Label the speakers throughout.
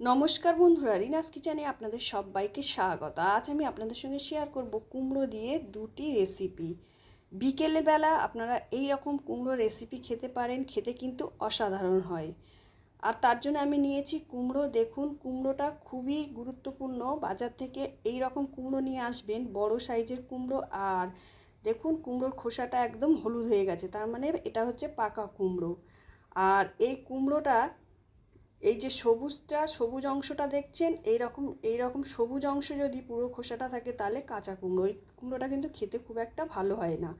Speaker 1: নমস্কার বন্ধুরা, রিনাস কিচেনে আপনাদের সবাইকে স্বাগত। আজ আমি আপনাদের সঙ্গে শেয়ার করব কুমড়ো দিয়ে দুটি রেসিপি বিকেলে বেলা আপনারা এই রকম কুমড়ো রেসিপি খেতে পারেন, খেতে কিন্তু অসাধারণ হয়। আর তার জন্য আমি নিয়েছি কুমড়ো। দেখুন, কুমড়োটা খুবই গুরুত্বপূর্ণ। বাজার থেকে এই রকম কুমড়ো নিয়ে আসবেন, বড় সাইজের কুমড়ো। আর দেখুন, কুমড়োর খোসাটা একদম হলুদ হয়ে গেছে। তার মানে এটা হচ্ছে পাকা কুমড়ো। আর এই কুমড়োটা এই যে সবুজটা, সবুজ অংশটা দেখছেন এই রকম এই রকম সবুজ অংশ যদি পুরো খোসাটা থাকে তাহলে কাঁচা কুমড়ো। ওই কুমড়োটা কিন্তু খেতে খুব একটা ভালো হয় না।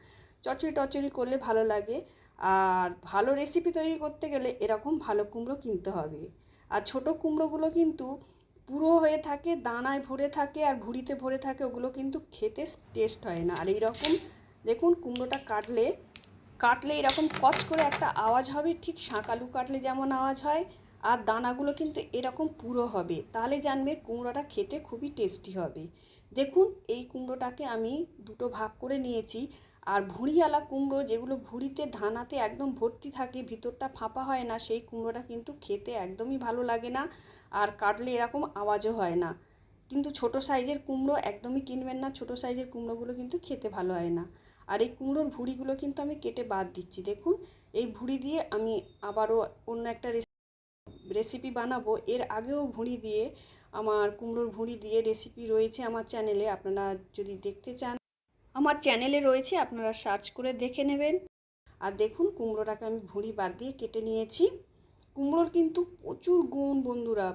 Speaker 1: চচ্চড়ি টচড়ি করলে ভালো লাগে। আর ভালো রেসিপি তৈরি করতে গেলে এরকম ভালো কুমড়ো কিনতে হবে। আর ছোট কুমড়োগুলো কিন্তু পুরো হয়ে থাকে, দানায় ভরে থাকে আর ভুড়িতে ভরে থাকে, ওগুলো কিন্তু খেতে টেস্ট হয় না। আর এইরকম দেখুন কুমড়োটা কাটলে কাটলে এরকম কচ করে একটা আওয়াজ হবে, ঠিক শাঁকালু কাটলে যেমন আওয়াজ হয় আর দানাগুলো কিন্তু এরকম পুরো হবে। তাহলে জানবে কুমড়োটা খেতে খুবই টেস্টি হবে। দেখুন, এই কুমড়োটাকে আমি দুটো ভাগ করে নিয়েছি। আর ভুঁড়িওয়ালা কুমড়ো যেগুলো ভুঁড়িতে ধানাতে একদম ভর্তি থাকে, ভিতরটা ফাঁপা হয় না, সেই কুমড়োটা কিন্তু খেতে একদমই ভালো লাগে না। আর কাটলে এরকম আওয়াজও হয় না। কিন্তু ছোট সাইজের কুমড়ো একদমই কিনবেন না, ছোট সাইজের কুমড়োগুলো কিন্তু খেতে ভালো হয় না। আর এই কুমড়োর ভুঁড়িগুলো কিন্তু আমি কেটে বাদ দিচ্ছি। দেখুন, এই ভুঁড়ি দিয়ে আমি আবারও অন্য একটা রেসিপি বানাবো। এর আগেও ভুঁড়ি দিয়ে, আমার কুমড়োর ভুঁড়ি দিয়ে রেসিপি রয়েছে আমার চ্যানেলে আপনারা যদি দেখতে চান, আমার চ্যানেলে রয়েছে, আপনারা সার্চ করে দেখে নেবেন। আর দেখুন, কুমড়োটাকে আমি ভুঁড়ি বাদ দিয়ে কেটে নিয়েছি। কুমড়োর কিন্তু প্রচুর গুণ বন্ধুরা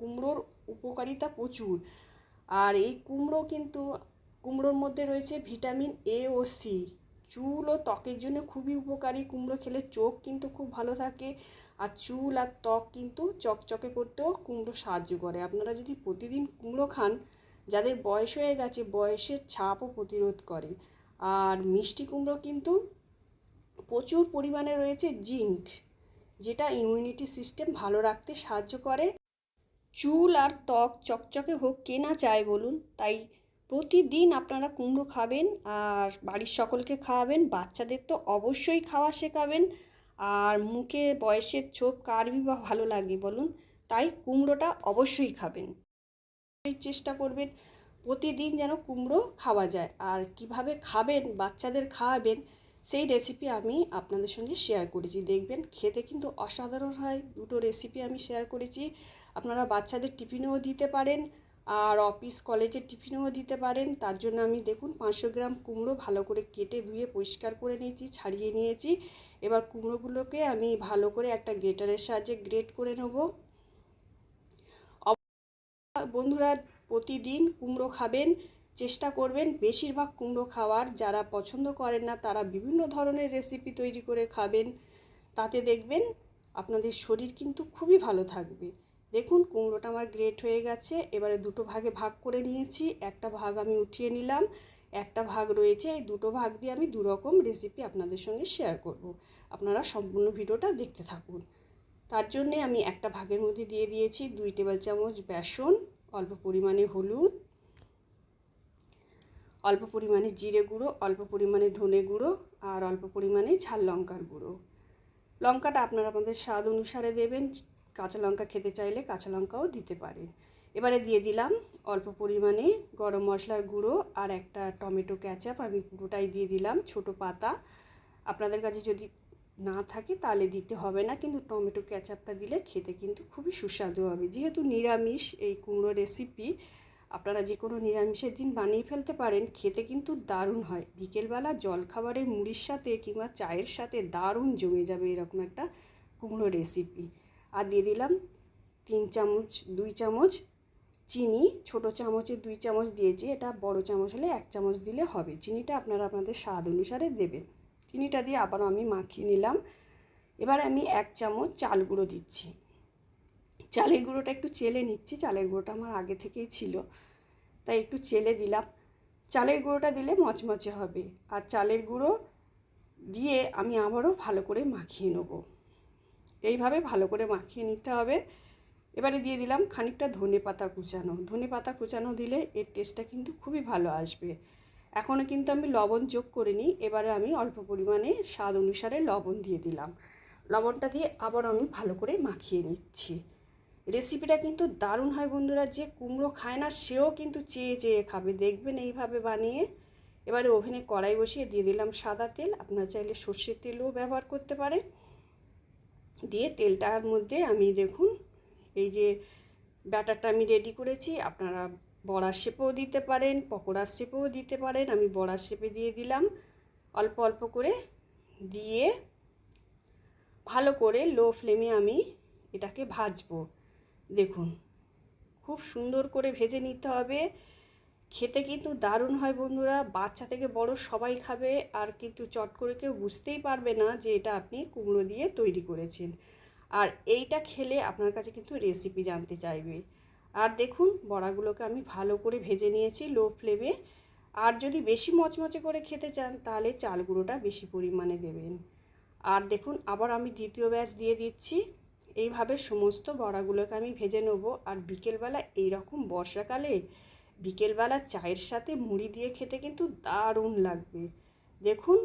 Speaker 1: কুমড়োর উপকারিতা প্রচুর। আর এই কুমড়ো কিন্তু, কুমড়োর মধ্যে রয়েছে ভিটামিন এ ও সি চুল ও ত্বকের জন্য খুবই উপকারী। কুমড়ো খেলে চোখ কিন্তু খুব ভালো থাকে। আর চুল আর ত্বক কিন্তু চকচকে করতেও কুমড়ো সাহায্য করে। আপনারা যদি প্রতিদিন কুমড়ো খান, যাদের বয়স হয়ে গেছে, বয়সের ছাপও প্রতিরোধ করে। আর মিষ্টি কুমড়ো কিন্তু প্রচুর পরিমাণে রয়েছে জিঙ্ক, যেটা ইমিউনিটি সিস্টেম ভালো রাখতে সাহায্য করে। চুল আর ত্বক চকচকে হোক, কে না চায় বলুন। তাই প্রতিদিন আপনারা কুমড়ো খাবেন, আর বাড়ির সকলকে খাওয়াবেন। বাচ্চাদের তো অবশ্যই খাওয়া শেখাবেন। আর মুখে বয়সের ছোপ কারবি বা ভালো লাগে বলুন, তাই কুমড়োটা অবশ্যই খাবেন। চেষ্টা করবেন প্রতিদিন যেন কুমড়ো খাওয়া যায়। আর কীভাবে খাবেন, বাচ্চাদের খাওয়াবেন, সেই রেসিপি আমি আপনাদের সঙ্গে শেয়ার করেছি। দেখবেন খেতে কিন্তু অসাধারণ হয়। দুটো রেসিপি আমি শেয়ার করেছি। আপনারা বাচ্চাদের টিফিনেও দিতে পারেন। আর অফিস কলেজের টিফিনেও দিতে পারেন। তার জন্য আমি দেখুন পাঁচশো গ্রাম কুমড়ো ভালো করে কেটে ধুয়ে পরিষ্কার করে নিয়েছি, ছাড়িয়ে নিয়েছি। এবার কুমড়োগুলোকে আমি ভালো করে একটা গ্রেটারের সাহায্যে গ্রেট করে নেব। বন্ধুরা প্রতিদিন কুমড়ো খাবেন, চেষ্টা করবেন বেশিরভাগ কুমড়ো খাওয়ার। যারা পছন্দ করেন না, তারা বিভিন্ন ধরনের রেসিপি তৈরি করে খাবেন। তাতে দেখবেন আপনাদের শরীর কিন্তু খুবই ভালো থাকবে। দেখুন, কুমড়োটা আমার গ্রেট হয়ে গেছে, এবারে দুটো ভাগে ভাগ করে নিয়েছি। একটা ভাগ আমি উঠিয়ে নিলাম, একটা ভাগ রয়েছে, এই দুটো ভাগ দিয়ে আমি দুরকম রেসিপি আপনাদের সঙ্গে শেয়ার করব। আপনারা সম্পূর্ণ ভিডিওটা দেখতে থাকুন। তার জন্যে আমি একটা ভাগের মধ্যে দিয়ে দিয়েছি দুই টেবিল চামচ বেসন, অল্প পরিমাণে হলুদ, অল্প পরিমাণে জিরে গুঁড়ো, অল্প পরিমাণে ধনে গুঁড়ো, আর অল্প পরিমাণে ঝাল লঙ্কার গুঁড়ো। লঙ্কাটা আপনারা আপনাদের স্বাদ অনুসারে দেবেন কাঁচা লঙ্কা খেতে চাইলে কাঁচা লঙ্কাও দিতে পারেন। এবারে দিয়ে দিলাম অল্প পরিমাণে গরম মশলার গুঁড়ো আর একটা টমেটো ক্যাচাপ। আমি পুরোটাই দিয়ে দিলাম ছোট পাতা। আপনাদের কাছে যদি না থাকে তাহলে দিতে হবে না, কিন্তু টমেটো ক্যাচাপটা দিলে খেতে কিন্তু খুবই সুস্বাদু হবে। যেহেতু নিরামিষ, এই কুমড়ো রেসিপি আপনারা যে কোনো নিরামিষের দিন বানিয়ে ফেলতে পারেন, খেতে কিন্তু দারুণ হয়। বিকেলবেলা জলখাবারের মুড়ির সাথে কিংবা চায়ের সাথে দারুণ জমে যাবে এরকম একটা কুমড়ো রেসিপি। আর দিয়ে দিলাম তিন চামচ, দুই চামচ চিনি, ছোট চামচে দুই চামচ দিয়েছি। এটা বড় চামচ হলে এক চামচ দিলে হবে। চিনিটা আপনারা আপনাদের স্বাদ অনুসারে দেবেন। চিনিটা দিয়ে আবার আমি মাখিয়ে নিলাম। এবার আমি এক চামচ চাল গুঁড়ো দিচ্ছি। চালের গুঁড়োটা একটু চেলে নিচ্ছি। চালের গুঁড়োটা আমার আগে থেকেই ছিল, তাই একটু চেলে দিলাম। চালের গুঁড়োটা দিলে মচমচে হবে। আর চালের গুঁড়ো দিয়ে আমি আবারও ভালো করে মাখিয়ে নেব। এইভাবে ভালো করে মাখিয়ে নিতে হবে। এবারে দিয়ে দিলাম খানিকটা ধনে পাতা কুচানো। ধনে পাতা কুচানো দিলে এর টেস্টটা কিন্তু খুবই ভালো আসবে। এখনও কিন্তু আমি লবণ যোগ করিনি, এবারে আমি অল্প পরিমাণে স্বাদ অনুসারে লবণ দিয়ে দিলাম। লবণটা দিয়ে আবার আমি ভালো করে মাখিয়ে নিচ্ছি। রেসিপিটা কিন্তু দারুণ হয় বন্ধুরা, যে কুমড়ো খায় না সেও কিন্তু চেয়ে চেয়ে খাবে। দেখবেন এইভাবে বানিয়ে এবারে ওভেনে কড়াই বসিয়ে দিয়ে দিলাম সাদা তেল। আপনারা চাইলে সর্ষের তেলও ব্যবহার করতে পারেন। দিয়ে তেলটার মধ্যে আমি দেখুন, এই যে ব্যাটারটা আমি রেডি করেছি। আপনারা বড়ার শেপেও দিতে পারেন পকোড়ার শেপেও দিতে পারেন। আমি বড়ার শেপে দিয়ে দিলাম। অল্প অল্প করে দিয়ে ভালো করে লো ফ্লেমে আমি এটাকে ভাজবো। দেখুন, খুব সুন্দর করে ভেজে নিতে হবে। খেতে কিন্তু দারুণ হয় বন্ধুরা। বাচ্চা থেকে বড় সবাই খাবে আর কিন্তু চট করে কেউ বুঝতেই পারবে না যে এটা আপনি কুমড়ো দিয়ে তৈরি করেছেন। আর এইটা খেলে আপনার কাছে কিন্তু রেসিপি জানতে চাইবে। আর দেখুন, বড়াগুলোকে আমি ভালো করে ভেজে নিয়েছি লো ফ্লেমে আর যদি বেশি মচমচে করে খেতে চান, তাহলে চাল গুঁড়োটা বেশি পরিমাণে দেবেন। আর দেখুন, আবার আমি দ্বিতীয় ব্যাচ দিয়ে দিচ্ছি। এইভাবে সমস্ত বড়াগুলোকে আমি ভেজে নেব। আর বিকেলবেলা এইরকম বর্ষাকালে বিকেলবেলা চায়ের সাথে মুড়ি দিয়ে খেতে কিন্তু দারুণ লাগবে। দেখুন,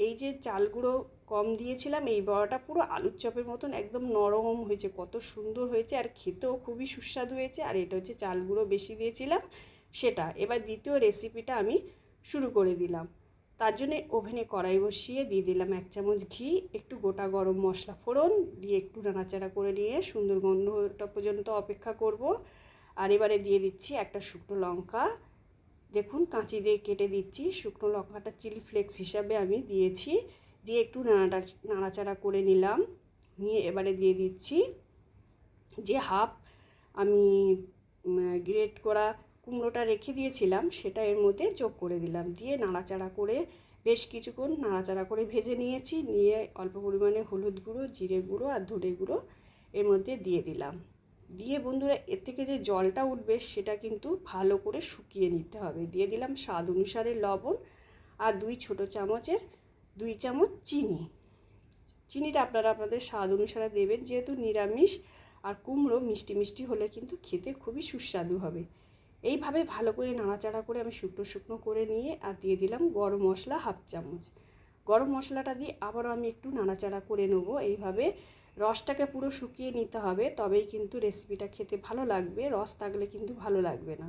Speaker 1: এই যে চাল গুঁড়ো কম দিয়েছিলাম, এই বড়াটা পুরো আলুর চপের মতন একদম নরম হয়েছে, কত সুন্দর হয়েছে আর খেতেও খুবই সুস্বাদু হয়েছে। আর এটা হচ্ছে চাল গুঁড়ো বেশি দিয়েছিলাম সেটা। এবার দ্বিতীয় রেসিপিটা আমি শুরু করে দিলাম। তার জন্যে ওভেনে কড়াই বসিয়ে দিয়ে দিলাম এক চামচ ঘি, একটু গোটা গরম মশলা ফোড়ন, দিয়ে একটু নাড়াচাড়া করে নিয়ে সুন্দর গন্ধটা পর্যন্ত অপেক্ষা করব। আর এবারে দিয়ে দিচ্ছি একটা শুকনো লঙ্কা। দেখুন, কাঁচি দিয়ে কেটে দিচ্ছি। শুকনো লঙ্কাটা চিলি ফ্লেক্স হিসাবে আমি দিয়েছি। দিয়ে একটু নাড়াটা, নাড়াচাড়া করে নিলাম। নিয়ে এবারে দিয়ে দিচ্ছি যে হাফ আমি গ্রেট করা কুমড়োটা রেখে দিয়েছিলাম, সেটা এর মধ্যে যোগ করে দিলাম। দিয়ে নাড়াচাড়া করে বেশ কিছুক্ষণ নাড়াচাড়া করে ভেজে নিয়েছি। নিয়ে অল্প পরিমাণে হলুদ গুঁড়ো, জিরে গুঁড়ো আর ধনে গুঁড়ো এর মধ্যে দিয়ে দিলাম। দিয়ে বন্ধুরা, এর থেকে যে জলটা উঠবে সেটা কিন্তু ভালো করে শুকিয়ে নিতে হবে। দিয়ে দিলাম স্বাদ অনুসারে লবণ আর দুই ছোট চামচের, দুই চামচ চিনি। চিনিটা আপনারা আপনাদের স্বাদ অনুসারে দেবেন, যেহেতু নিরামিষ আর কুমড়ো মিষ্টি মিষ্টি হলে কিন্তু খেতে খুবই সুস্বাদু হবে। এইভাবে ভালো করে নাড়াচাড়া করে আমি শুকনো শুকনো করে নিয়ে আর দিয়ে দিলাম গরম মশলা হাফ চামচ। গরম মশলাটা দিয়ে আবারও আমি একটু নাড়াচাড়া করে নেব। এইভাবে রসটাকে পুরো শুকিয়ে নিতে হবে, তবেই কিন্তু রেসিপিটা খেতে ভালো লাগবে। রস থাকলে কিন্তু ভালো লাগবে না।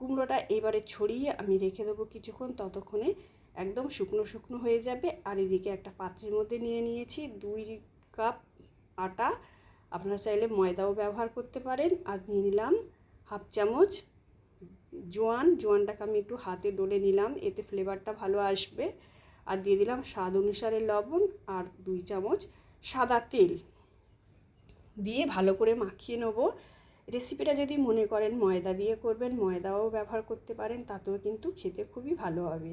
Speaker 1: কুমড়োটা এবারে ছড়িয়ে আমি রেখে দেবো কিছুক্ষণ, ততক্ষণে একদম শুকনো শুকনো হয়ে যাবে। আর এদিকে একটা পাত্রের মধ্যে নিয়ে নিয়েছি দুই কাপ আটা। আপনারা চাইলে ময়দাও ব্যবহার করতে পারেন। আর নিয়ে নিলাম হাফ চামচ জোয়ান। জোয়ানটাকে আমি একটু হাতে ডলে নিলাম, এতে ফ্লেভারটা ভালো আসবে। আর দিয়ে দিলাম স্বাদ অনুসারে লবণ আর দুই চামচ সাদা তেল। দিয়ে ভালো করে মাখিয়ে নেব। রেসিপিটা যদি মনে করেন ময়দা দিয়ে করবেন, ময়দাও ব্যবহার করতে পারেন, তাতেও কিন্তু খেতে খুবই ভালো হবে।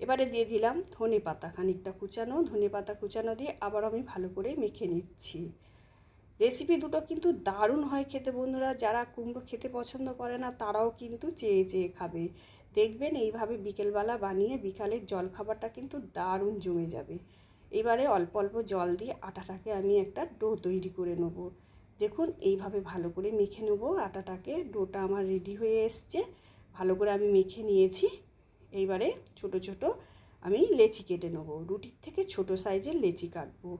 Speaker 1: এবারে দিয়ে দিলাম ধনে পাতা, খানিকটা কুচানো, ধনে পাতা কুচানো দিয়ে আবার আমি ভালো করে মেখে নিচ্ছি। রেসিপি দুটো কিন্তু দারুণ হয় খেতে বন্ধুরা, যারা কুমড়ো খেতে পছন্দ করে না, তারাও কিন্তু চেয়ে চেয়ে খাবে। দেখবেন এইভাবে বিকেলবেলা বানিয়ে বিকালের জলখাবারটা কিন্তু দারুণ জমে যাবে। এবারে অল্প অল্প জল দিয়ে আটাটাকে আমি একটা ডো তৈরি করে নেব। দেখুন, এইভাবে ভালো করে মেখে নেব। আটাটাকে, ডোটা আমার রেডি হয়ে এসছে। ভালো করে আমি মেখে নিয়েছি। এইবারে ছোট ছোট আমি লেচি কেটে নেব। রুটির থেকে ছোট সাইজের লেচি কাটবো।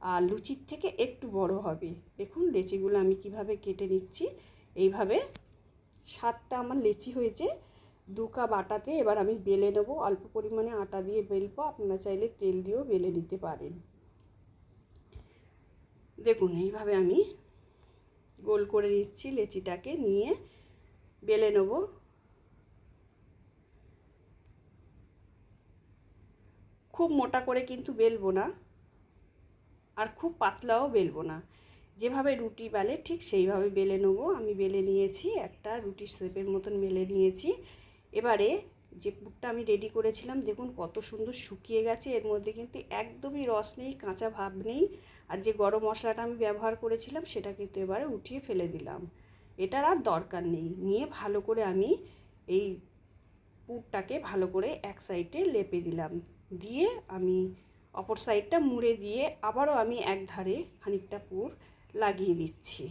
Speaker 1: আর লুচির থেকে একটু বড় হবে। দেখুন, লেচিগুলো আমি কীভাবে কেটে নিচ্ছি। এইভাবে সাতটা আমার লেচি হয়েছে। দু কাপ আটাতে এবার আমি বেলে নেব। অল্প পরিমাণে আটা দিয়ে বেলবো। আপনারা চাইলে তেল দিয়েও বেলে নিতে পারেন। দেখুন, এইভাবে আমি গোল করে নিচ্ছি লেচিটাকে, নিয়ে বেলে নেব। খুব মোটা করে কিন্তু বেলবো না আর খুব পাতলাও বেলবো না। যেভাবে রুটি বেলে ঠিক সেইভাবে বেলে নেব। আমি বেলে নিয়েছি, একটা রুটির শেপের মতন বেলে নিয়েছি। এবারে যে পুরটা আমি রেডি করেছিলাম, দেখুন কত সুন্দর শুকিয়ে গেছে, এর মধ্যে কিন্তু একদমই রস নেই, কাঁচা ভাব নেই, আর যে গরম মশলাটা আমি ব্যবহার করেছিলাম, সেটা কিন্তু এবারে উঠিয়ে ফেলে দিলাম। এটার আর দরকার নেই, নিয়ে ভালো করে আমি এই পুরটাকে ভালো করে এক সাইডে লেপে দিলাম। দিয়ে আমি অপর সাইডটা মুড়ে দিয়ে আবারও আমি এক ধারে খানিকটা পুর লাগিয়ে দিচ্ছি।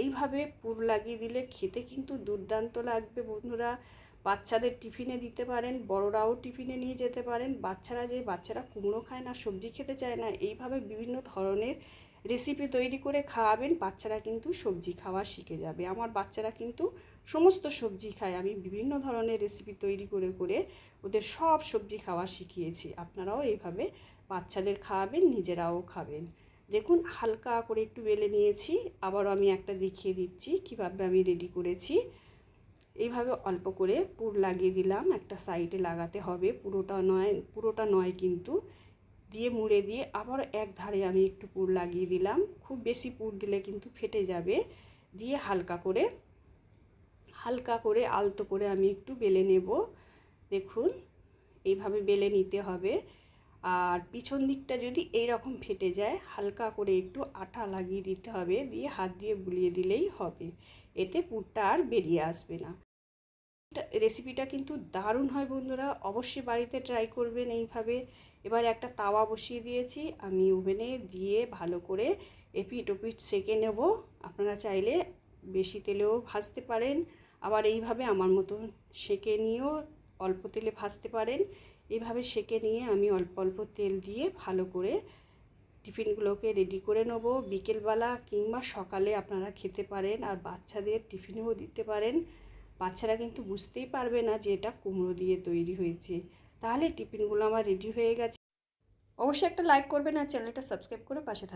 Speaker 1: এইভাবে পুর লাগিয়ে দিলে খেতে কিন্তু দুর্দান্ত লাগবে বন্ধুরা। বাচ্চাদের টিফিনে দিতে পারেন, বড়রাও টিফিনে নিয়ে যেতে পারেন। বাচ্চারা যে, বাচ্চারা কুমড়ো খায় না, সবজি খেতে চায় না, এইভাবে বিভিন্ন ধরনের রেসিপি তৈরি করে খাওয়াবেন, বাচ্চারা কিন্তু সবজি খাওয়া শিখে যাবে। আমার বাচ্চারা কিন্তু সমস্ত সবজি খায়। আমি বিভিন্ন ধরনের রেসিপি তৈরি করে করে ওদের সব সবজি খাওয়া শিখিয়েছি। আপনারাও এইভাবে বাচ্চাদের খাওয়াবেন, নিজেরাও খাবেন। দেখুন, হালকা করে একটু বেলে নিয়েছি। আবারও আমি একটা দেখিয়ে দিচ্ছি, কীভাবে আমি রেডি করেছি। এইভাবে অল্প করে পুর লাগিয়ে দিলাম। একটা সাইডে লাগাতে হবে। পুরোটা নয় পুরোটা নয় কিন্তু। দিয়ে মুড়ে দিয়ে আবার এক ধারে আমি একটু পুর লাগিয়ে দিলাম। খুব বেশি পুর দিলে কিন্তু ফেটে যাবে। দিয়ে হালকা করে হালকা করে আলতো করে আমি একটু বেলে নেব। দেখুন, এইভাবে বেলে নিতে হবে। আর পিছন দিকটা যদি এই রকম ফেটে যায়, হালকা করে একটু আঠা লাগিয়ে দিতে হবে, দিয়ে হাত দিয়ে বুলিয়ে দিলেই হবে। এতে পুরটা আর বেরিয়ে আসবে না। রেসিপিটা কিন্তু দারুণ হয় বন্ধুরা। অবশ্যই বাড়িতে ট্রাই করবেন এইভাবে। এবার একটা তাওয়া বসিয়ে দিয়েছি। আমি ওভেনে দিয়ে ভালো করে এপিট ওপিট সেকে নেব। আপনারা চাইলে বেশি তেলেও ভাজতে পারেন। আবার এইভাবে আমার মতন সেকে নিয়েও অল্প তেলে ভাজতে পারেন। এভাবে সেকে নিয়ে আমি অল্প অল্প তেল দিয়ে ভালো করে টিফিনগুলোকে রেডি করে নেব। বিকেলবেলা কিংবা সকালে আপনারা খেতে পারেন আর বাচ্চাদের টিফিনেও দিতে পারেন। বাচ্চারা কিন্তু বুঝতেই পারবে না যে এটা কুমড়ো দিয়ে তৈরি হয়েছে। তাহলে টিফিনগুলো আমার রেডি হয়ে গেছে। অবশ্যই একটা লাইক করবেন আর চ্যানেলটা সাবস্ক্রাইব করে পাশে থাকবেন